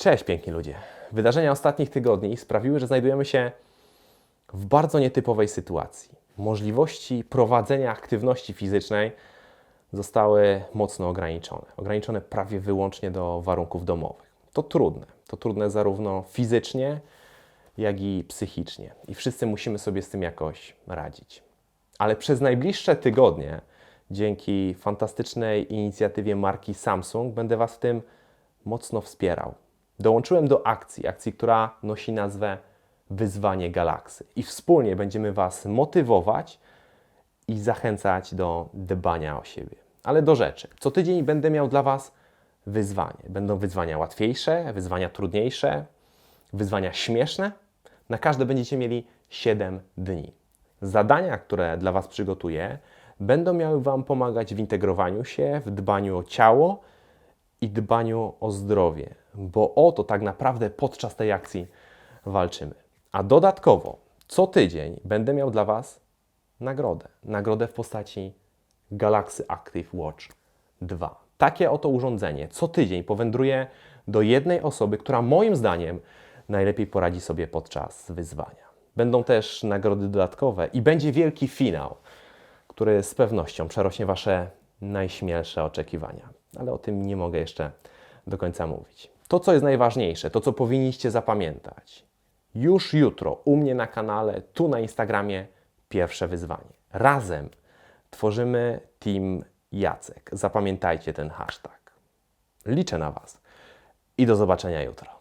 Cześć piękni ludzie. Wydarzenia ostatnich tygodni sprawiły, że znajdujemy się w bardzo nietypowej sytuacji. Możliwości prowadzenia aktywności fizycznej zostały mocno ograniczone. Ograniczone prawie wyłącznie do warunków domowych. To trudne. To trudne zarówno fizycznie, jak i psychicznie. I wszyscy musimy sobie z tym jakoś radzić. Ale przez najbliższe tygodnie, dzięki fantastycznej inicjatywie marki Samsung, będę Was w tym mocno wspierał. Dołączyłem do akcji, akcji, która nosi nazwę Wyzwanie Galaksy. I wspólnie będziemy Was motywować i zachęcać do dbania o siebie. Ale do rzeczy. Co tydzień będę miał dla Was wyzwanie. Będą wyzwania łatwiejsze, wyzwania trudniejsze, wyzwania śmieszne. Na każde będziecie mieli 7 dni. Zadania, które dla Was przygotuję, będą miały Wam pomagać w integrowaniu się, w dbaniu o ciało i dbaniu o zdrowie, bo o to tak naprawdę podczas tej akcji walczymy. A dodatkowo co tydzień będę miał dla Was nagrodę. Nagrodę w postaci Galaxy Active Watch 2. Takie oto urządzenie co tydzień powędruje do jednej osoby, która moim zdaniem najlepiej poradzi sobie podczas wyzwania. Będą też nagrody dodatkowe i będzie wielki finał, który z pewnością przerośnie Wasze najśmielsze oczekiwania. Ale o tym nie mogę jeszcze do końca mówić. To, co jest najważniejsze, to, co powinniście zapamiętać. Już jutro u mnie na kanale, tu na Instagramie, pierwsze wyzwanie. Razem tworzymy Team Jacek. Zapamiętajcie ten hashtag. Liczę na Was i do zobaczenia jutro.